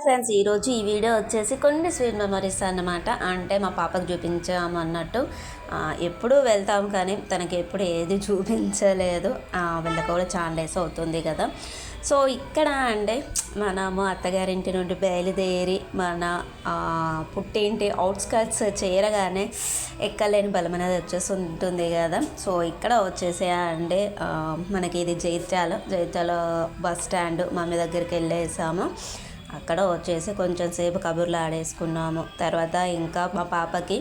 Friends ఈరోజు ఈ video వచ్చేసి కొన్ని స్వీట్ మెమరీస్ అన్నమాట. అంటే మా పాపకు చూపించాము అన్నట్టు. ఎప్పుడు ఎప్పుడూ వెళ్తాం కానీ తనకి ఎప్పుడు ఏది చూపించలేదు. ఆ, వెళ్ళక కూడా చాలా డేస్ అవుతుంది కదా. సో ఇక్కడ అంటే మనము అత్తగారింటి నుండి బయలుదేరి మన పుట్టింటి అవుట్స్కట్స్ చేరగానే ఎక్కలేని బలం అనేది వచ్చేసి ఉంటుంది కదా. సో ఇక్కడ వచ్చేసి అంటే మనకి ఇది జైత్యాల జైత్యాల బస్ స్టాండ్ మమ్మీ దగ్గరికి వెళ్ళేసాము. అక్కడ వచ్చేసి కొంచెం సేపు కబుర్లు ఆడేసుకున్నాము. తర్వాత ఇంకా మా పాపకి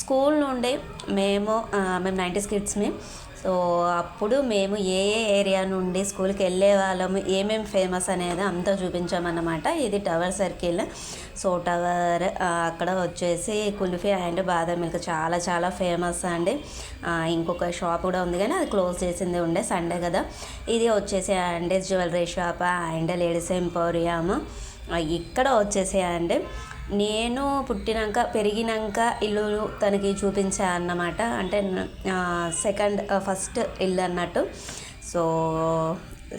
స్కూల్ నుండి మేము మేము నైంటీస్ కిడ్స్ని. సో అప్పుడు మేము ఏ ఏ ఏరియా నుండి స్కూల్కి వెళ్ళే వాళ్ళము ఏమేమి ఫేమస్ అనేది అంతా చూపించామన్నమాట. ఇది టవర్ సర్కిల్. సో టవర్ అక్కడ వచ్చేసి కుల్ఫీ అండ్ బాదం మిల్క్ చాలా చాలా ఫేమస్ అండి. ఇంకొక షాప్ కూడా ఉంది కానీ అది క్లోజ్ చేసింది ఉండే సండే కదా. ఇది వచ్చేసి అండి jewellery shop and ladies emporium ఇక్కడ వచ్చేసేయండి నేను పుట్టినాక పెరిగినాక ఇల్లు తనకి చూపించా అన్నమాట. అంటే సెకండ్ ఫస్ట్ ఇల్లు అన్నట్టు. సో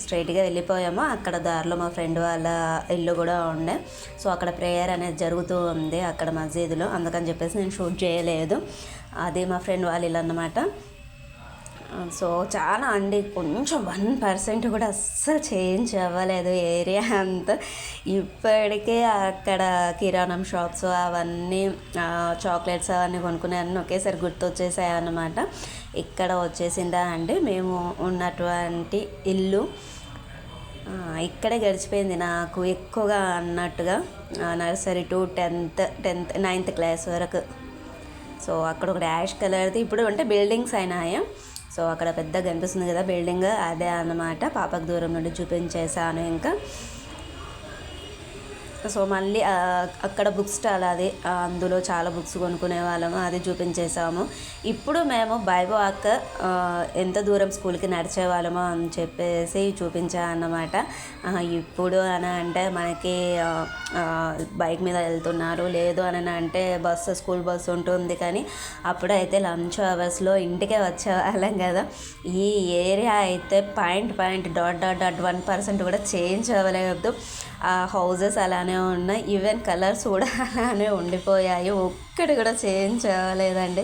స్ట్రైట్గా వెళ్ళిపోయాము. అక్కడ దారిలో మా ఫ్రెండ్ వాళ్ళ ఇల్లు కూడా ఉండే. సో అక్కడ ప్రేయర్ అనేది జరుగుతూ ఉంది అక్కడ మసీదులో. అందుకని చెప్పేసి నేను షూట్ చేయలేదు. అది మా ఫ్రెండ్ వాళ్ళ ఇల్లు అన్నమాట. సో చాలా అండి కొంచెం వన్ పర్సెంట్ కూడా అస్సలు చేంజ్ అవ్వలేదు ఏరియా అంతా. ఇప్పటికే అక్కడ కిరాణం షాప్స్ అవన్నీ చాక్లెట్స్ అవన్నీ కొనుక్కునే అన్నీ ఒకేసారి గుర్తొచ్చేసాయి అన్నమాట. ఇక్కడ వచ్చేసిందా అండి మేము ఉన్నటువంటి ఇల్లు ఇక్కడే గడిచిపోయింది నాకు ఎక్కువగా అన్నట్టుగా nursery to tenth tenth ninth class వరకు. సో అక్కడ ఒక డాష్ కలర్ది ఇప్పుడు అంటే బిల్డింగ్స్ అయినాయి. సో అక్కడ పెద్దగా కనిపిస్తుంది కదా బిల్డింగ్ అదే అన్నమాట. పాపకు దూరం నుండి చూపించేశాను ఇంకా. సో మళ్ళీ అక్కడ బుక్ స్టాల్ అది అందులో చాలా బుక్స్ కొనుక్కునే వాళ్ళము అది చూపించేసాము. ఇప్పుడు మేము బైవాక్ ఎంత దూరం స్కూల్కి నడిచే వాళ్ళమో అని చెప్పేసి చూపించా అన్నమాట. ఇప్పుడు అని అంటే మనకి బైక్ మీద వెళ్తున్నారు. లేదు అని అంటే బస్సు స్కూల్ బస్సు ఉంటుంది కానీ అప్పుడైతే లంచ్ అవర్స్లో ఇంటికే వచ్చేవాళ్ళం కదా. ఈ ఏరియా అయితే point point dot dot dot one percent కూడా చేంజ్ అవ్వలేదు. హౌజెస్ అలానే ఉన్నాయి ఈవెన్ కలర్స్ కూడా అలానే ఉండిపోయాయి. ఒక్కటి కూడా చేంజ్ అవ్వలేదండి.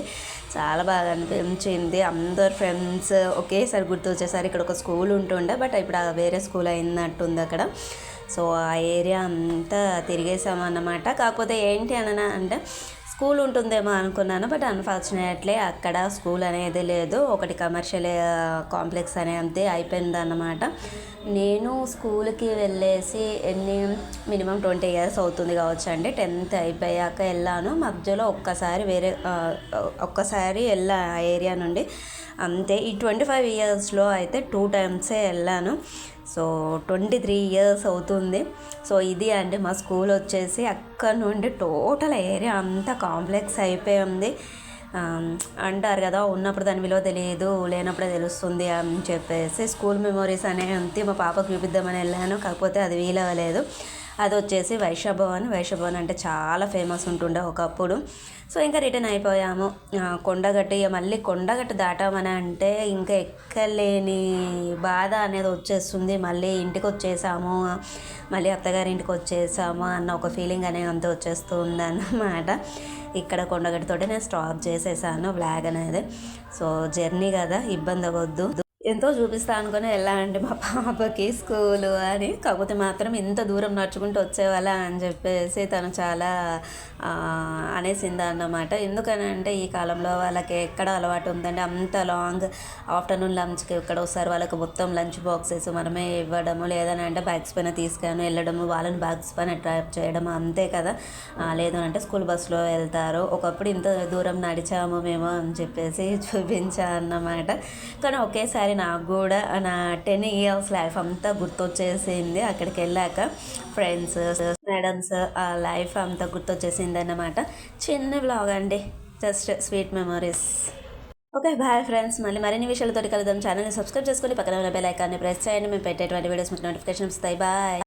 చాలా బాగా అనిపించింది. అందరు ఫ్రెండ్స్ ఒకేసారి గుర్తు వచ్చేసరి ఇక్కడ ఒక స్కూల్ ఉంటుండే బట్ ఇప్పుడు ఆ వేరే స్కూల్ అయినట్టుంది అక్కడ. సో ఆ ఏరియా అంతా తిరిగేసామన్నమాట. కాకపోతే ఏంటి అన అంటే స్కూల్ ఉంటుందేమో అనుకున్నాను బట్ అన్ఫార్చునేట్లీ అక్కడ స్కూల్ అనేది లేదు. ఒకటి కమర్షియల్ కాంప్లెక్స్ అనేది అయిపోయింది అన్నమాట నేను స్కూల్కి వెళ్ళేసి ఎన్ని మినిమం ట్వంటీ ఇయర్స్ అవుతుంది కావచ్చు అండి. టెన్త్ అయిపోయాక వెళ్ళాను. మధ్యలో ఒక్కసారి వేరే ఒక్కసారి వెళ్ళా ఆ ఏరియా నుండి. అంతే ఈ ట్వంటీ ఫైవ్ ఇయర్స్లో అయితే టూ టైమ్సే వెళ్ళాను. సో ట్వంటీ త్రీ ఇయర్స్ అవుతుంది. సో ఇది అండి మా స్కూల్ వచ్చేసి అక్కడ నుండి టోటల్ ఏరియా అంతా కాంప్లెక్స్ అయిపోయి ఉంది. అంటారు కదా ఉన్నప్పుడు దాని విలువ తెలియదు లేనప్పుడే తెలుస్తుంది అని చెప్పేసి స్కూల్ మెమొరీస్ అనే అంతే మా పాపకు చూపిద్దామని వెళ్ళాను. కాకపోతే అది వీలవ్వలేదు. అది వచ్చేసి వైషభవన్ వైషభవన్ అంటే చాలా ఫేమస్ ఉంటుండే ఒకప్పుడు. సో ఇంకా రిటర్న్ అయిపోయాము. కొండగట్టు ఇక మళ్ళీ కొండగట్టు దాటామని అంటే ఇంకా ఎక్కలేని బాధ అనేది వచ్చేస్తుంది. మళ్ళీ ఇంటికి వచ్చేసాము మళ్ళీ అత్తగారి ఇంటికి వచ్చేసాము అన్న ఒక ఫీలింగ్ అనేది అంత వచ్చేస్తుంది అన్నమాట ఇక్కడ కొండగట్టుతోటి నేను స్టాప్ చేసేసాను బ్లాగ్ అనేది. సో జర్నీ కదా ఇబ్బంది అవ్వద్దు. ఎంతో చూపిస్తా అనుకుని వెళ్ళానండి మా పాపకి స్కూలు అని. కాకపోతే మాత్రం ఇంత దూరం నడుచుకుంటూ వచ్చేవాళ్ళ అని చెప్పేసి తను చాలా అనేసింది అన్నమాట. ఎందుకనంటే ఈ కాలంలో వాళ్ళకి ఎక్కడ అలవాటు ఉందంటే అంత లాంగ్ ఆఫ్టర్నూన్ లంచ్కి ఎక్కడ వస్తారు వాళ్ళకి మొత్తం లంచ్ బాక్సెస్ మనమే ఇవ్వడము లేదని అంటే బ్యాగ్స్ పైన తీసుకొని వెళ్ళడము వాళ్ళని బ్యాగ్స్ పైన డ్రైవ్ చేయడం అంతే కదా. ఆ, లేదు అంటే స్కూల్ బస్సులో వెళ్తారు. ఒకప్పుడు ఇంత దూరం నడిచాము మేము అని చెప్పేసి చూపించా అన్నమాట. కానీ ఒకేసారి నాకు కూడా నా టెన్ ఇయర్స్ లైఫ్ అంతా గుర్తొచ్చేసింది. అక్కడికి వెళ్ళాక ఫ్రెండ్స్ మేడమ్స్ ఆ లైఫ్ అంతా గుర్తొచ్చేసింది అన్నమాట. చిన్న బ్లాగ్ అండి. Just sweet memories okay bye friends మళ్ళీ మరిన్ని విషయాలతో కలుద్దాం. ఛానల్ని సబ్స్క్రైబ్ చేసుకొని పక్కన ఉన్న బెల్ ఐకాన్ని ప్రెస్ చేయండి. మేము పెట్టేటువంటి వీడియోస్ మీకు నోటిఫికేషన్ వస్తాయి. బాయ్